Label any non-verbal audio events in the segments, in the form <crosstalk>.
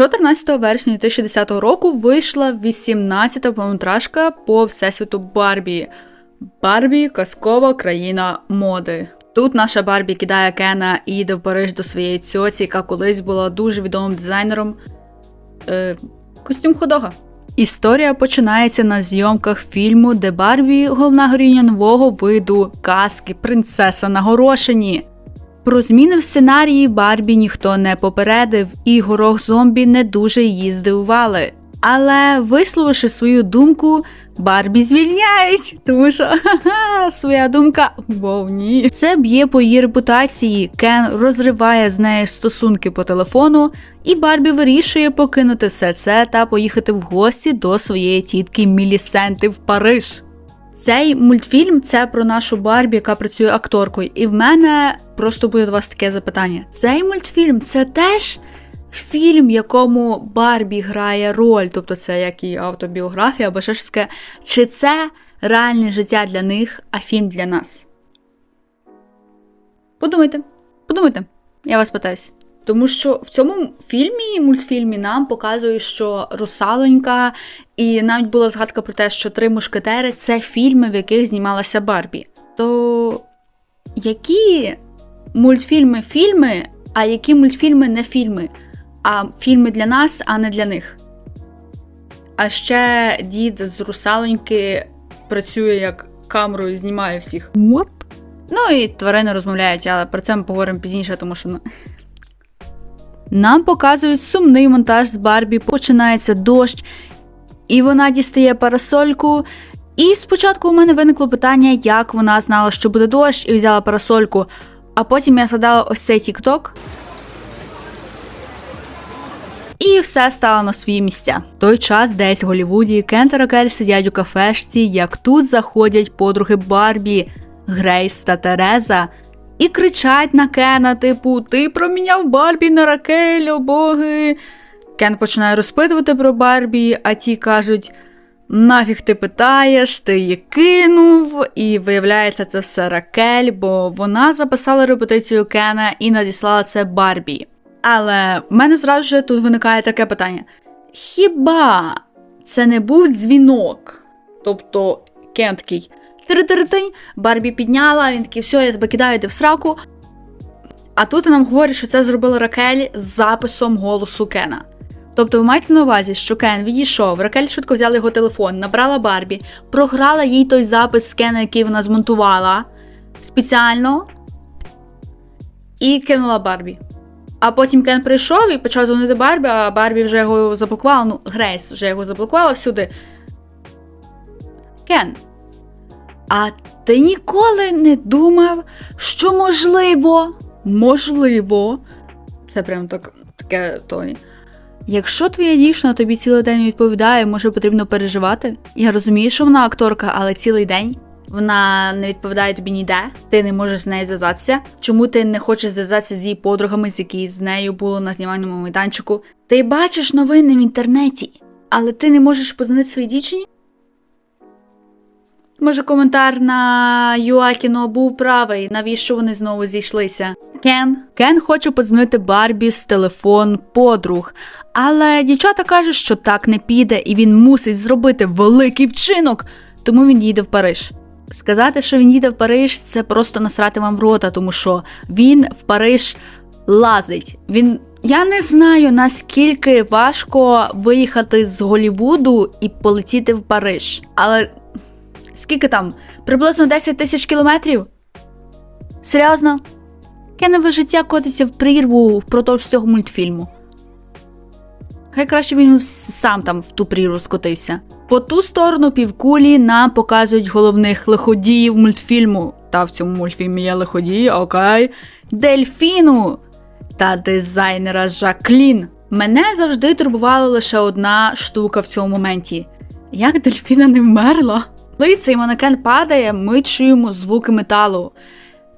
14 вересня 2010 року вийшла 18-та повнометражка по всесвіту Барбі. Барбі казкова країна моди. Тут наша Барбі кидає Кена і їде в Париж до своєї цьоці, яка колись була дуже відомим дизайнером. Е, костюм ходога. Історія починається на зйомках фільму, де Барбі головна героїня нового виду казки Принцеса на горошині. Про зміни в сценарії Барбі ніхто не попередив, і горох зомбі не дуже її здивували. Але висловивши свою думку, Барбі звільняють, тому що своя думка вов ні. Це б'є по її репутації. Кен розриває з нею стосунки по телефону, і Барбі вирішує покинути все це та поїхати в гості до своєї тітки Мілісенти в Париж. Цей мультфільм це про нашу Барбі, яка працює акторкою. І в мене просто буде до вас таке запитання: цей мультфільм це теж фільм, в якому Барбі грає роль, тобто це як і автобіографія або ще щось таке. Чи це реальне життя для них, а фільм для нас? Подумайте, подумайте, я вас питаюсь. Тому що в цьому фільмі, мультфільмі, нам показують, що русалонька, і навіть була згадка про те, що три мушкетери це фільми, в яких знімалася Барбі. То які мультфільми фільми, а які мультфільми не фільми, а фільми для нас, а не для них? А ще дід з русалоньки працює як камерою, і знімає всіх. What? Ну і тварини розмовляють, але про це ми поговоримо пізніше, тому що ну, нам показують сумний монтаж з Барбі, починається дощ, і вона дістає парасольку. І спочатку у мене виникло питання, як вона знала, що буде дощ, і взяла парасольку. А потім я згадала ось цей тік-ток. І все стало на свої місця. Той час десь в Голлівуді Кент та Ракель сидять у кафешці, як тут заходять подруги Барбі, Грейс та Тереза, і кричать на Кена, типу, ти проміняв Барбі на Ракель, о боги. Кен починає розпитувати про Барбі, а ті кажуть: нафіг ти питаєш, ти її кинув. І виявляється, це все Ракель, бо вона записала репетицію Кена і надіслала це Барбі. Але в мене зразу ж тут виникає таке питання: хіба це не був дзвінок? Тобто Кен такий тиритиритинь, Барбі підняла, він такий, все, я тебе кидаю, йди в сраку. А тут нам говорять, що це зробила Ракель з записом голосу Кена. Тобто ви маєте на увазі, що Кен відійшов, Ракель швидко взяла його телефон, набрала Барбі, програла їй той запис з Кена, який вона змонтувала спеціально, і кинула Барбі. А потім Кен прийшов і почав дзвонити Барбі, а Барбі вже його заблокувала. Ну, Грейс вже його заблокувала всюди. Кен. А ти ніколи не думав, що можливо, можливо, це прям так таке тоні. Якщо твоя дівчина тобі цілий день відповідає, може потрібно переживати. Я розумію, що вона акторка, але цілий день вона не відповідає тобі ніде, ти не можеш з нею зв'язатися. Чому ти не хочеш зв'язатися з її подругами, з які з нею було на знімальному майданчику? Ти бачиш новини в інтернеті, але ти не можеш позвонити своїй дівчині? Може, коментар на Юакіно був правий, навіщо вони знову зійшлися? Кен Кен хоче подзвонити Барбі з телефон подруг, але дівчата кажуть, що так не піде, і він мусить зробити великий вчинок, тому він їде в Париж. Сказати, що він їде в Париж, це просто насрати вам в рота, тому що він в Париж лазить. Він. Я не знаю, наскільки важко виїхати з Голівуду і полетіти в Париж. Але скільки там? Приблизно 10 тисяч кілометрів? Серйозно? Кеневе життя котиться в прірву впродовж цього мультфільму. Хай краще він сам там в ту прірву скотився. По ту сторону півкулі нам показують головних лиходіїв мультфільму. Та в цьому мультфільмі є лиходії, окей. Дельфіну та дизайнера Жаклін. Мене завжди турбувала лише одна штука в цьому моменті. Як дельфіна не вмерла? Коли цей манекен падає, ми чуємо звуки металу.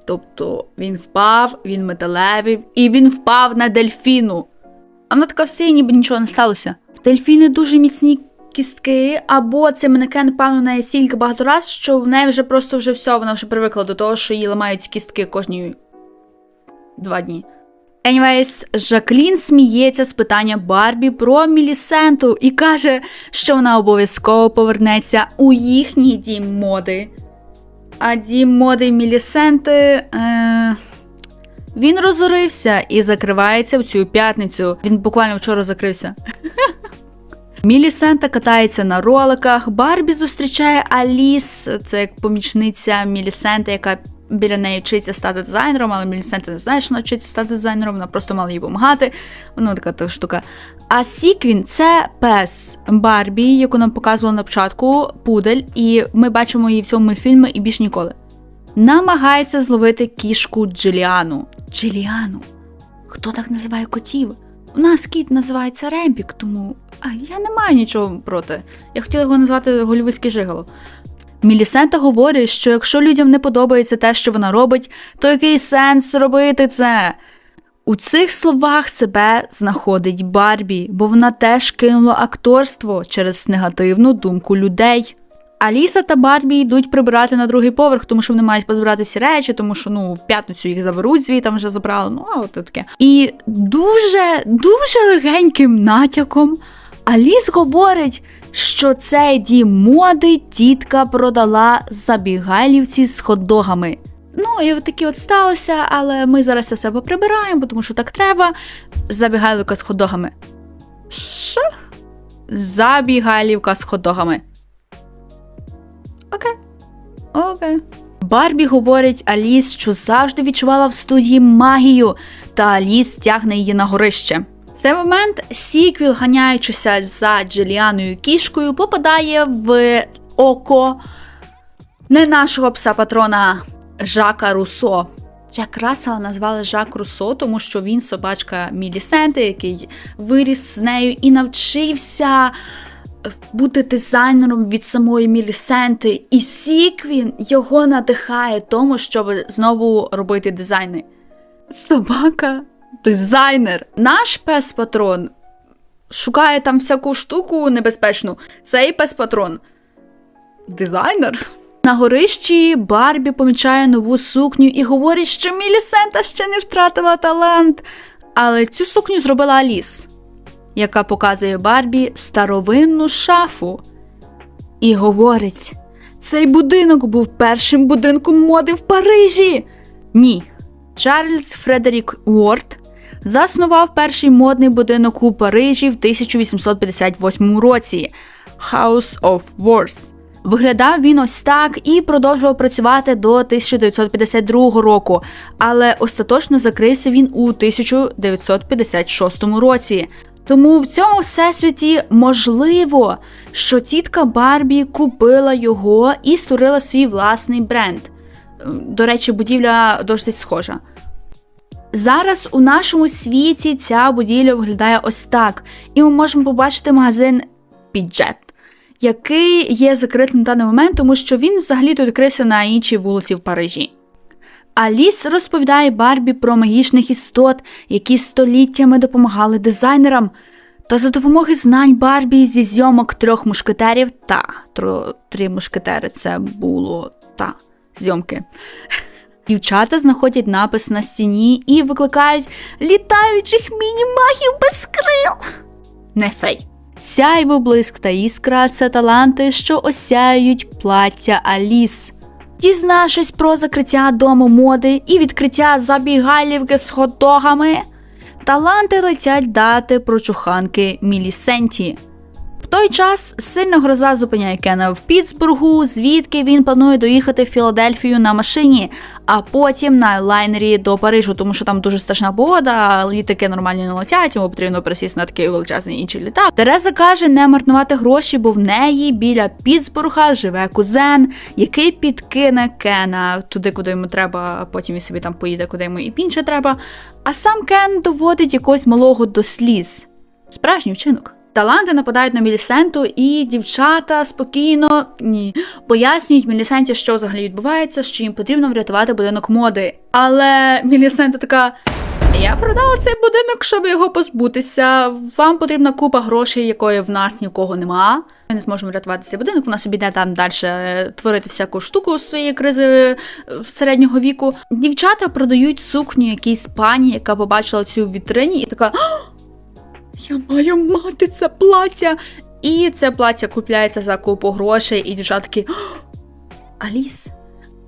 Тобто він впав, він металевий, і він впав на дельфіну. А вона така все, ніби нічого не сталося. В дельфіни дуже міцні кістки, або цей манекен пав на неї стільки багато разів, що в неї вже просто вже все, вона вже привикла до того, що її ламають кістки кожні два дні. Anyways, Жаклін сміється з питання Барбі про Мілісенту і каже, що вона обов'язково повернеться у їхній дім моди. А дім моди Мілісенти. Е... Він розорився і закривається в цю п'ятницю. Він буквально вчора закрився. <laughs> Мілісента катається на роликах. Барбі зустрічає Аліс, це як помічниця Мілісента, яка біля неї вчиться стати дизайнером, але Мілісента не знає, що вона вчиться стати дизайнером, вона просто мала їй допомагати. Вона така та штука. А Сіквін це пес Барбі, яку нам показували на початку, пудель, і ми бачимо її в цьому мультфільмі і більш ніколи. Намагається зловити кішку Джиліану. Джиліану. Хто так називає котів? У нас кіт називається Ремпік, тому а я не маю нічого проти. Я хотіла його назвати голівудський жиголо. Мілісента говорить, що якщо людям не подобається те, що вона робить, то який сенс робити це? У цих словах себе знаходить Барбі, бо вона теж кинула акторство через негативну думку людей. Аліса та Барбі йдуть прибирати на другий поверх, тому що вони мають позбирати всі речі, тому що ну в п'ятницю їх заберуть звідти вже забрали. Ну а от таке. І дуже дуже легеньким натяком Аліс говорить, що цей дім моди тітка продала забігайлівці з хот-догами. Ну, і такі от сталося, але ми зараз це все поприбираємо, тому що так треба. Забігайлівка з хот-догами. Що? Забігайлівка з хот-догами. Окей. Окей. Барбі говорить Аліс, що завжди відчувала в студії магію, та Аліс тягне її на горище. В цей момент Сіквіл, ганяючися за Джиліаною кішкою, попадає в око не нашого пса патрона Жака Руссо. Джек Рассела назвали Жак Руссо, тому що він собачка Мілісенти, який виріс з нею і навчився бути дизайнером від самої Мілісенти. І Сіквін його надихає тому, щоб знову робити дизайни. Собака дизайнер. Наш пес-патрон шукає там всяку штуку небезпечну. Цей пес-патрон дизайнер. На горищі Барбі помічає нову сукню і говорить, що Мілісента ще не втратила талант. Але цю сукню зробила Аліс, яка показує Барбі старовинну шафу. І говорить: цей будинок був першим будинком моди в Парижі. Ні. Чарльз Фредерік Уорд заснував перший модний будинок у Парижі в 1858 році House of Worth. Виглядав він ось так і продовжував працювати до 1952 року, але остаточно закрився він у 1956 році. Тому в цьому всесвіті можливо, що тітка Барбі купила його і створила свій власний бренд. До речі, будівля досить схожа. Зараз у нашому світі ця будівля виглядає ось так, і ми можемо побачити магазин Піджет, який є закритим на даний момент, тому що він взагалі тут відкрився на іншій вулиці в Парижі. Аліс розповідає Барбі про магічних істот, які століттями допомагали дизайнерам. Та за допомоги знань Барбі зі зйомок трьох мушкетерів та тро, три мушкетери це було та зйомки. Дівчата знаходять напис на стіні і викликають літаючих міні-магів без крил. Не фей. Сяйво, блиск та іскра це таланти, що осяюють плаття Аліс. Дізнавшись про закриття дому моди і відкриття забігайлівки з хот-догами, таланти летять дати прочуханки Мілісенті. Той час сильна гроза зупиняє Кена в Пітсбургу, звідки він планує доїхати в Філадельфію на машині, а потім на лайнері до Парижу, тому що там дуже страшна погода, літаки нормальні не летять, йому потрібно пересісти на такий величезний інший літак. Тереза каже не марнувати гроші, бо в неї біля Пітсбурга живе кузен, який підкине Кена туди, куди йому треба, а потім він собі там поїде, куди йому і більше треба. А сам Кен доводить якогось малого до сліз. Справжній вчинок. Таланти нападають на Мілісенту, і дівчата спокійно ні пояснюють Мілісенті, що взагалі відбувається, що їм потрібно врятувати будинок моди. Але Мілісента така. Я продала цей будинок, щоб його позбутися. Вам потрібна купа грошей, якої в нас нікого нема. Ми не зможемо врятувати цей будинок. Вона собі йде там далі творити всяку штуку з своєї кризи е, середнього віку. Дівчата продають сукню якійсь пані, яка побачила цю вітрині, і така. «А, Я маю мати це плаття. І це плаття купляється за купу грошей, і дівчата такі. Аліс.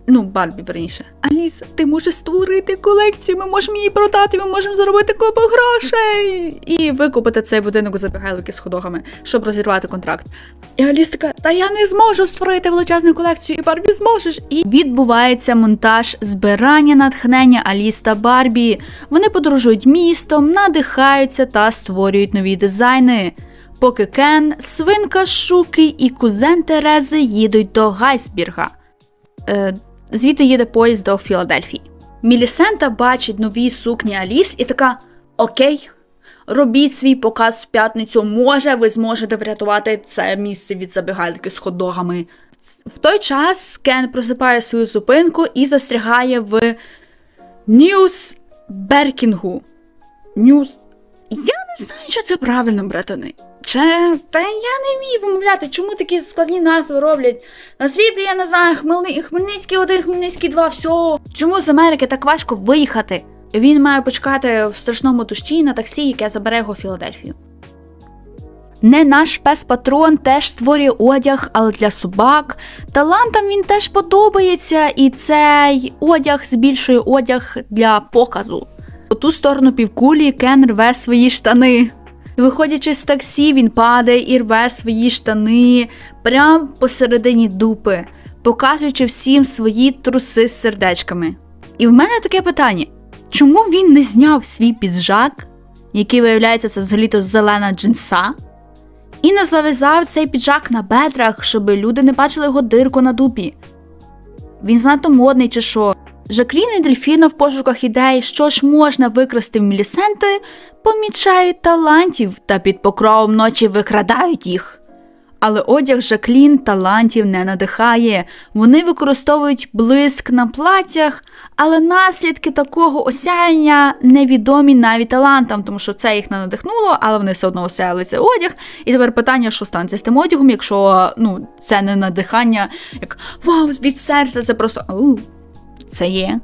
Ну, Барбі, верніше. Аліс, ти можеш створити колекцію, ми можемо її продати, ми можемо заробити купу грошей. І викупити цей будинок у забігайлики з ходогами, щоб розірвати контракт. І Аліс така, та я не зможу створити величезну колекцію, і Барбі зможеш. І відбувається монтаж збирання натхнення Аліс та Барбі. Вони подорожують містом, надихаються та створюють нові дизайни. Поки Кен, свинка Шуки і кузен Терези їдуть до Гайсбірга. Е, звідти їде поїзд до Філадельфії. Мілісента бачить нові сукні Аліс і така: Окей, робіть свій показ в п'ятницю. Може, ви зможете врятувати це місце від забігальки з хот-догами. В той час Кен просипає свою зупинку і застрягає в Ньюс Беркінгу. Ньюс. Я не знаю, чи це правильно, братани. Чи... Та я не вмію вимовляти, чому такі складні назви роблять. На світлі, я не знаю, Хмельни... Хмельницький 1, Хмельницький 2, все. Чому з Америки так важко виїхати? Він має почекати в страшному дощі на таксі, яке забере його в Філадельфію. Не наш пес патрон теж створює одяг, але для собак. Талантам він теж подобається, і цей одяг збільшує одяг для показу. По ту сторону півкулі Кен рве свої штани. Виходячи з таксі, він падає і рве свої штани прямо посередині дупи, показуючи всім свої труси з сердечками. І в мене таке питання: чому він не зняв свій піджак, який виявляється це взагалі-то зелена джинса, і не зав'язав цей піджак на бедрах, щоб люди не бачили його дирку на дупі? Він занадто модний чи що? Жаклін і Дельфіна в пошуках ідей, що ж можна викрасти в мілісенти, помічають талантів та під покровом ночі викрадають їх. Але одяг Жаклін талантів не надихає. Вони використовують блиск на платтях, але наслідки такого осяяння невідомі навіть талантам, тому що це їх не надихнуло, але вони все одно осяяли цей одяг. І тепер питання, що станеться з тим одягом, якщо ну, це не надихання, як вау, від серця, це просто «Ау, це є.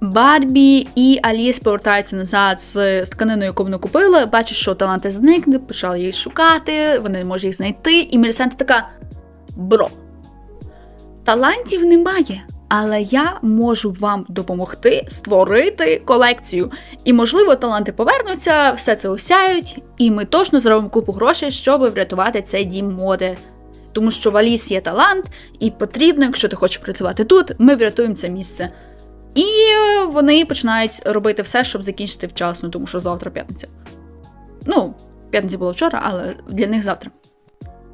Барбі і Аліс повертаються назад з тканиною, яку вони купили, бачать, що таланти зникли, почали їх шукати, вони не можуть їх знайти. І Мелісента така: Бро, талантів немає, але я можу вам допомогти створити колекцію. І, можливо, таланти повернуться, все це осяють, і ми точно зробимо купу грошей, щоб врятувати цей дім моди. Тому що в Аліс є талант, і потрібно, якщо ти хочеш працювати тут, ми врятуємо це місце. І е, вони починають робити все, щоб закінчити вчасно, тому що завтра п'ятниця. Ну, п'ятниця була вчора, але для них завтра.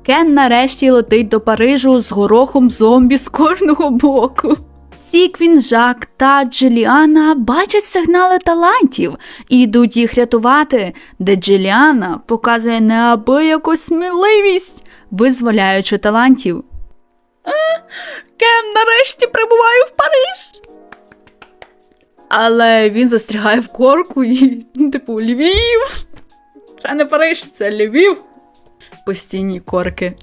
Кен нарешті летить до Парижу з горохом зомбі з кожного боку. Сіквін, Жак та Джиліана бачать сигнали талантів і йдуть їх рятувати, де Джиліана показує неабияку сміливість, визволяючи талантів. Кен нарешті прибуває в Париж. Але він застрягає в корку і, типу, Львів. Це не Париж, це Львів. Постійні корки.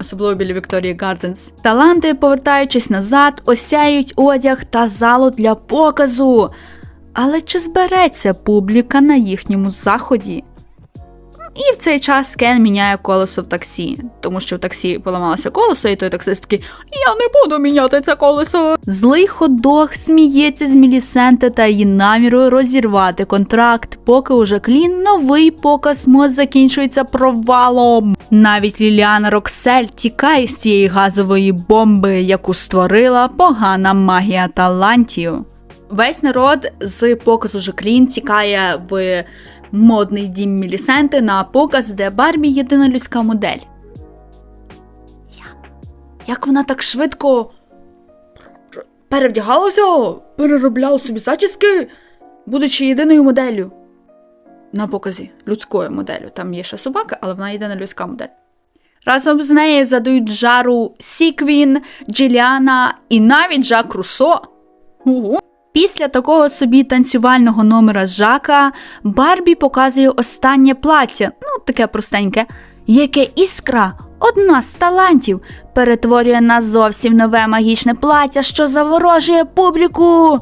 Особливо біля Вікторії Гарденс. Таланти, повертаючись назад, осяють одяг та залу для показу. Але чи збереться публіка на їхньому заході? І в цей час Кен міняє колесо в таксі, тому що в таксі поламалося колесо, і той таксист такий Я не буду міняти це колесо. Злий ходох сміється з Мілісенти та її намірою розірвати контракт, поки у Жаклін новий показ мод закінчується провалом. Навіть Ліліана Роксель тікає з цієї газової бомби, яку створила погана магія талантів. Весь народ з показу Жаклін тікає в модний дім Мілісенти на показ, де Барбі єдина людська модель. Як? Як вона так швидко перевдягалася, переробляла собі зачіски, будучи єдиною моделлю на показі людською моделлю. Там є ще собака, але вона єдина людська модель. Разом з нею задають жару Сіквін, Джиліана і навіть Жак Руссо. Ого. Після такого собі танцювального номера з Жака Барбі показує останнє плаття, ну таке простеньке, яке іскра, одна з талантів, перетворює на зовсім нове магічне плаття, що заворожує публіку.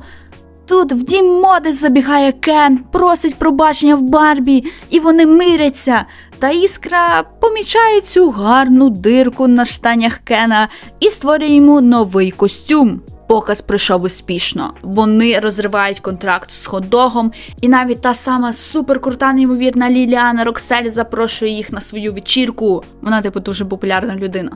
Тут в дім моди забігає Кен, просить пробачення в Барбі, і вони миряться. Та іскра помічає цю гарну дирку на штанях Кена і створює йому новий костюм. Показ пройшов успішно. Вони розривають контракт з ходогом, і навіть та сама суперкрута, неймовірна Ліліана Роксель запрошує їх на свою вечірку. Вона, типу, дуже популярна людина.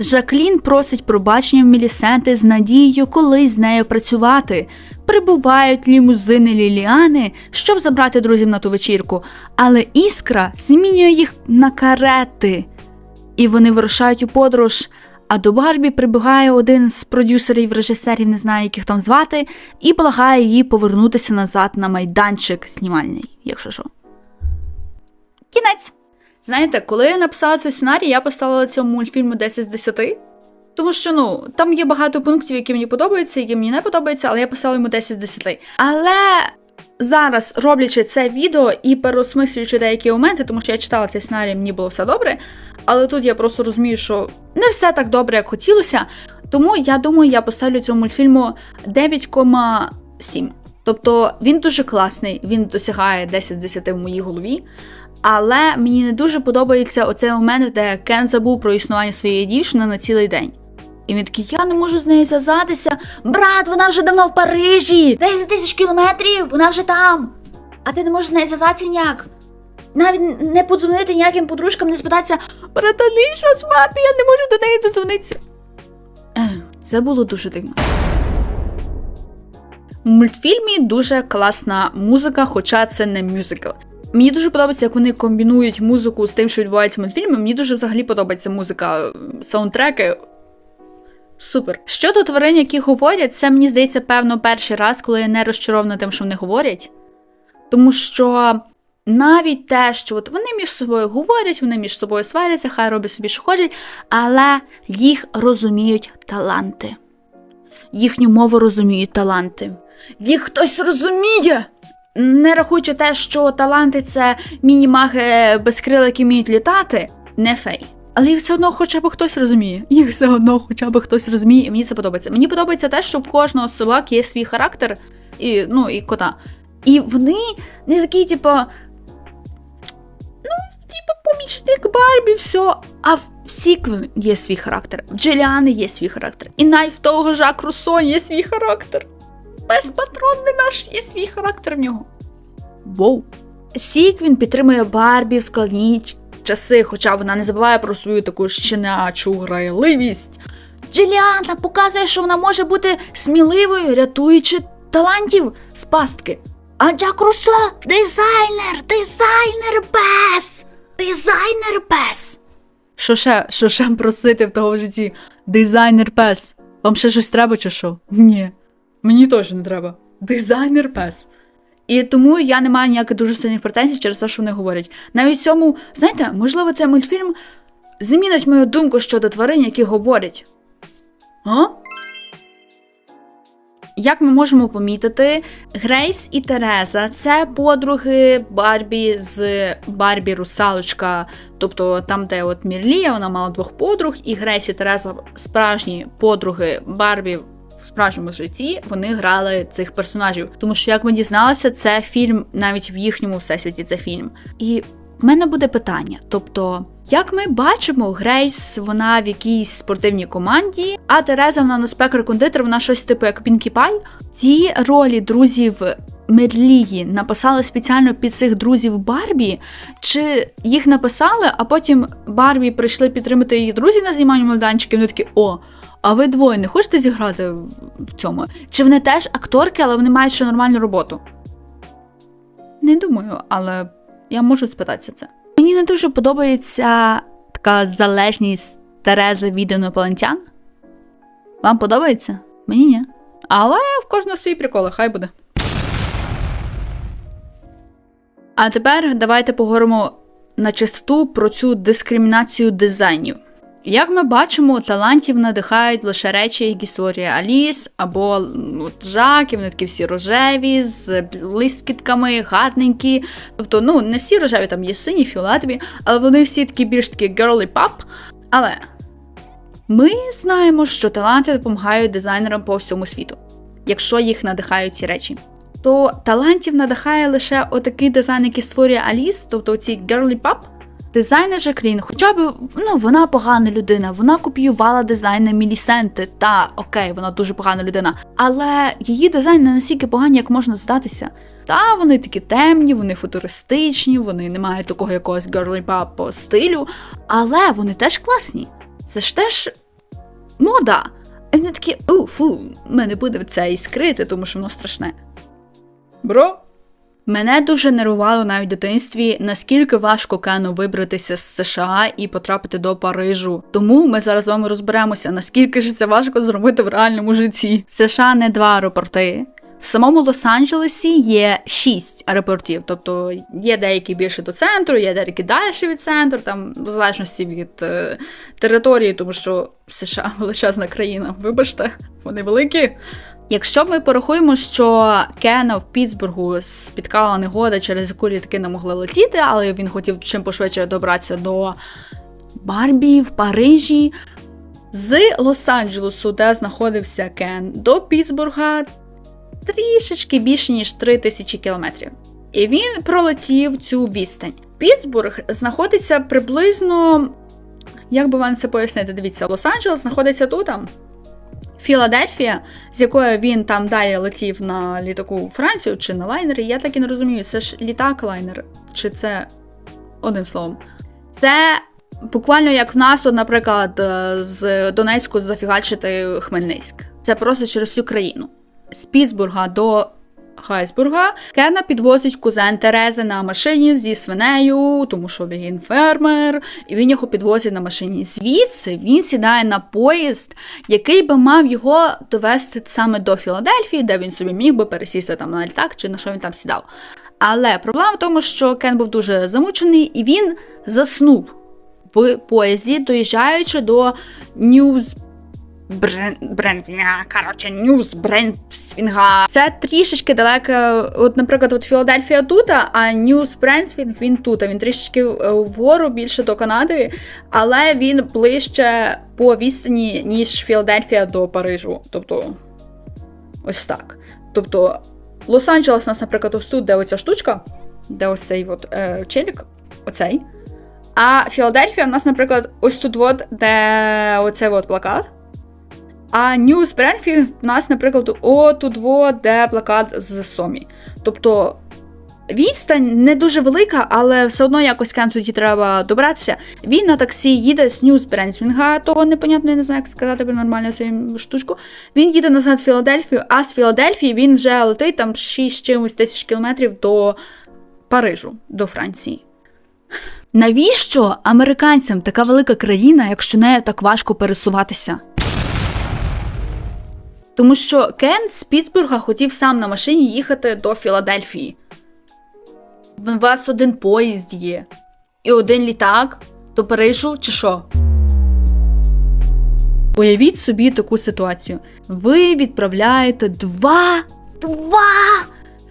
Жаклін просить пробачення в Мілісенти з надією колись з нею працювати. Прибувають лімузини Ліліани, щоб забрати друзів на ту вечірку, але іскра змінює їх на карети. І вони вирушають у подорож. А до Барбі прибігає один з продюсерів, режисерів, не знаю, яких там звати, і благає її повернутися назад на майданчик знімальний, якщо що. Кінець. Знаєте, коли я написала цей сценарій, я поставила цьому мультфільму 10 з 10. Тому що ну, там є багато пунктів, які мені подобаються, які мені не подобаються, але я поставила йому 10 з 10. Але зараз, роблячи це відео і переосмислюючи деякі моменти, тому що я читала цей сценарій, мені було все добре. Але тут я просто розумію, що не все так добре, як хотілося. Тому я думаю, я поставлю цьому мультфільму 9,7. Тобто він дуже класний, він досягає 10 з 10 в моїй голові. Але мені не дуже подобається оцей момент, де Кен забув про існування своєї дівчини на цілий день. І він такий, я не можу з нею зв'язатися. Брат, вона вже давно в Парижі! 10 тисяч кілометрів, вона вже там. А ти не можеш з нею зв'язатися ніяк. Навіть не подзвонити ніяким подружкам, не спитатися, братани, що з Барбі, я не можу до неї дозвонитися. Це було дуже дивно. У мультфільмі дуже класна музика, хоча це не мюзикл. Мені дуже подобається, як вони комбінують музику з тим, що відбувається в мультфільмі. Мені дуже взагалі подобається музика, саундтреки. Супер. Щодо тварин, які говорять, це мені здається, певно, перший раз, коли я не розчарована тим, що вони говорять. Тому що навіть те, що от вони між собою говорять, вони між собою сваряться, хай роблять собі, що хочуть, але їх розуміють таланти. Їхню мову розуміють таланти. Їх хтось розуміє! Не рахуючи те, що таланти це міні-маги без крил, які вміють літати, не фей. Але їх все одно хоча б хтось розуміє. Їх все одно хоча б хтось розуміє, і мені це подобається. Мені подобається те, що в кожного собак є свій характер, і, ну, і кота. І вони не такі, типу, типу, помічник Барбі, все. А в Сіквен є свій характер, в Джиліани є свій характер. І навіть в того Жак Руссо є свій характер. Безпатронний наш є свій характер в нього. Воу. Сіквін підтримує Барбі в складні часи, хоча вона не забуває про свою таку щенячу грайливість. Джиліана показує, що вона може бути сміливою, рятуючи талантів з пастки. А Джак Руссо – дизайнер, дизайнер пес! Дизайнер пес! Що ще, що ще просити в того житті? Дизайнер пес. Вам ще щось треба чи що? Ні. Мені теж не треба. Дизайнер пес. І тому я не маю ніяких дуже сильних претензій через те, що вони говорять. Навіть в цьому, знаєте, можливо, цей мультфільм змінить мою думку щодо тварин, які говорять. А? Як ми можемо помітити, Грейс і Тереза це подруги Барбі з Барбі Русалочка. Тобто там, де от Мірлія, вона мала двох подруг, і Грейс і Тереза справжні подруги Барбі в справжньому житті. Вони грали цих персонажів. Тому що, як ми дізналися, це фільм навіть в їхньому всесвіті це фільм. І в мене буде питання: тобто, як ми бачимо, Грейс вона в якійсь спортивній команді, а Тереза вона на спекер-кондитер, вона щось типу як Пінкі Пай. Ці ролі друзів Мерлії написали спеціально під цих друзів Барбі, чи їх написали, а потім Барбі прийшли підтримати її друзі на зніманні майданчиків, і вони такі о. А ви двоє не хочете зіграти в цьому? Чи вони теж акторки, але вони мають ще нормальну роботу? Не думаю, але я можу спитатися це. Мені не дуже подобається така залежність Терези від інопланетян. Вам подобається? Мені ні. Але в кожного свої приколи, хай буде. А тепер давайте поговоримо на чистоту про цю дискримінацію дизайнів. Як ми бачимо, талантів надихають лише речі, які створює Аліс або ну, Жак, і вони такі всі рожеві, з блискітками, гарненькі. Тобто, ну, не всі рожеві, там є сині, фіолетові, але вони всі такі більш такі girly pop. Але ми знаємо, що таланти допомагають дизайнерам по всьому світу, якщо їх надихають ці речі. То талантів надихає лише отакий дизайн, який створює Аліс, тобто ці girly pop. Дизайнер Жаклін, хоча б ну вона погана людина, вона копіювала дизайни Мілісенти. Та окей, вона дуже погана людина. Але її дизайн не настільки погані, як можна здатися. Та вони такі темні, вони футуристичні, вони не мають такого якогось girly по стилю, але вони теж класні. Це ж теж мода. І вони такі, у, фу, ми не будемо це іскрити, тому що воно страшне. Бро, Мене дуже нервувало навіть в дитинстві, наскільки важко Кену вибратися з США і потрапити до Парижу. Тому ми зараз з вами розберемося, наскільки ж це важко зробити в реальному житті. В США не два аеропорти. В самому Лос-Анджелесі є шість аеропортів, тобто є деякі більше до центру, є деякі далі від центру, там в залежності від е, території, тому що США величезна країна. Вибачте, вони великі. Якщо ми порахуємо, що Кена в Пітсбургу спіткала негода, через яку літаки не могли летіти, але він хотів чим пошвидше добратися до Барбі в Парижі. З Лос-Анджелесу, де знаходився Кен, до Пітсбурга трішечки більше, ніж 3 тисячі кілометрів. І він пролетів цю відстань. Пітсбург знаходиться приблизно, як би вам це пояснити, дивіться, Лос-Анджелес знаходиться тут. Філадельфія, з якою він там далі летів на літаку у Францію чи на лайнері, я так і не розумію, це ж літак-лайнер, чи це одним словом. Це буквально як в нас, от, наприклад, е, з Донецьку зафігачити Хмельницьк. Це просто через всю країну. З Пітсбурга до Хайсбурга Кена підвозить кузен Терези на машині зі свинею, тому що він фермер, і він його підвозить на машині. Звідси він сідає на поїзд, який би мав його довести саме до Філадельфії, де він собі міг би пересісти там на літак чи на що він там сідав. Але проблема в тому, що Кен був дуже замучений і він заснув в поїзді, доїжджаючи до Ньюз Брен, Бренвіня, коротше, Ньюз, Бренсвінга. Це трішечки далеко, от, наприклад, от Філадельфія тут, а Ньюз Бренсвінг він тут. Він трішечки е, вгору більше до Канади, але він ближче по відстані, ніж Філадельфія до Парижу. Тобто, ось так. Тобто, Лос-Анджелес у нас, наприклад, ось тут, де оця штучка, де ось цей от, е, челік, оцей. А Філадельфія у нас, наприклад, ось тут, от, де оцей от плакат. А Ньюс Бренфілд у нас, наприклад, отут, во, де плакат з Сомі. Тобто відстань не дуже велика, але все одно якось Кен тоді треба добратися. Він на таксі їде з Ньюс Бренсвінга, того непонятно, я не знаю, як сказати би нормально цю штучку. Він їде назад в Філадельфію, а з Філадельфії він вже летить там 6 чимось тисяч кілометрів до Парижу, до Франції. Навіщо американцям така велика країна, якщо нею так важко пересуватися? Тому що Кен з Пітсбурга хотів сам на машині їхати до Філадельфії. У вас один поїзд є. І один літак до Парижу чи що? Уявіть собі таку ситуацію. Ви відправляєте два, два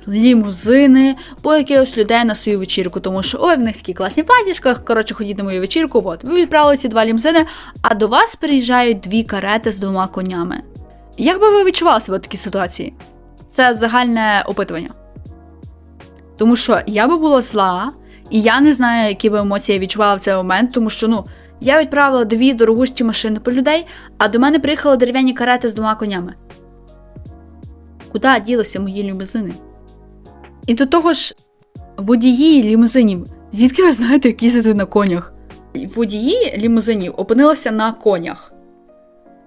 лімузини по якихось людей на свою вечірку, тому що ой, в них такі класні платіжках, коротше, ходіть на мою вечірку. От, ви відправили ці два лімузини, а до вас приїжджають дві карети з двома конями. Як би ви відчували себе в такій ситуації? Це загальне опитування. Тому що я би була зла, і я не знаю, які би емоції я відчувала в цей момент, тому що, ну, я відправила дві дорогущі машини по людей, а до мене приїхали дерев'яні карети з двома конями. Куди ділися мої лімузини? І до того ж, водії лімузинів. Звідки ви знаєте, як їздити на конях? Водії лімузинів опинилися на конях.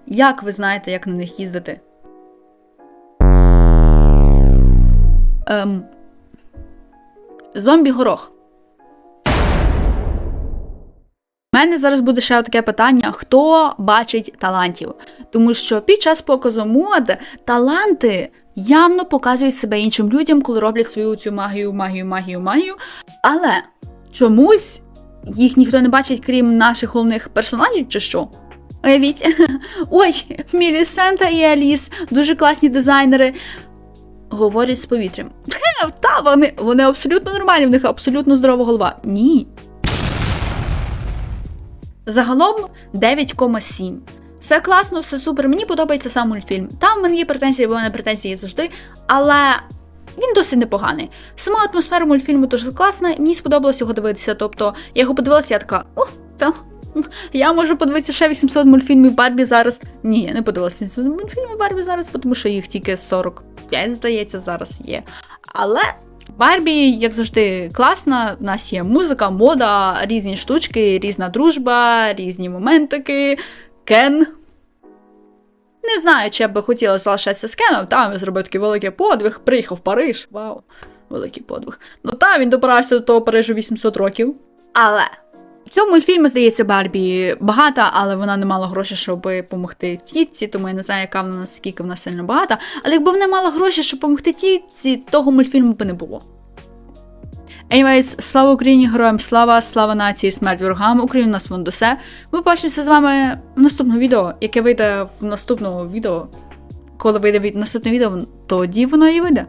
Як ви знаєте, як на них їздити? Ем... Зомбі горох. У мене зараз буде ще таке питання: хто бачить талантів? Тому що під час показу мод таланти явно показують себе іншим людям, коли роблять свою цю магію, магію, магію, магію. Але чомусь їх ніхто не бачить, крім наших головних персонажів, чи що? Уявіть. <laughs> Ой, Мілісента і Аліс, дуже класні дизайнери. Говорять з повітрям. Хе, Та, вони, вони абсолютно нормальні, в них абсолютно здорова голова. Ні. Загалом 9,7. Все класно, все супер. Мені подобається сам мультфільм. Там в мене є претензії, бо в мене претензії є завжди, але він досить непоганий. Сама атмосфера мультфільму дуже класна, мені сподобалось його дивитися. Тобто, я його подивилася, я така, о. Я можу подивитися ще 800 мультфільмів Барбі зараз. Ні, я не подивилася 800 мультфільмів Барбі зараз, тому що їх тільки 45, здається, зараз є. Але Барбі, як завжди, класна. У нас є музика, мода, різні штучки, різна дружба, різні моментики. Кен. Не знаю, чи я би хотіла залишатися з Кеном. Там він зробив такий великий подвиг, приїхав в Париж. Вау, великий подвиг. Ну та він добирався до того Парижу 800 років. Але в цьому мультфільмі, здається, Барбі багата, але вона не мала грошей, щоб допомогти тітці, тому я не знаю, яка вона наскільки вона сильно багата. Але якби вона мала гроші, щоб допомогти тітці, того мультфільму би не було. Anyways, слава Україні, героям слава, слава нації, смерть ворогам, Україна нас вон досе. Ми побачимося з вами в наступному відео, яке вийде в наступному відео. Коли вийде наступне відео, тоді воно і вийде.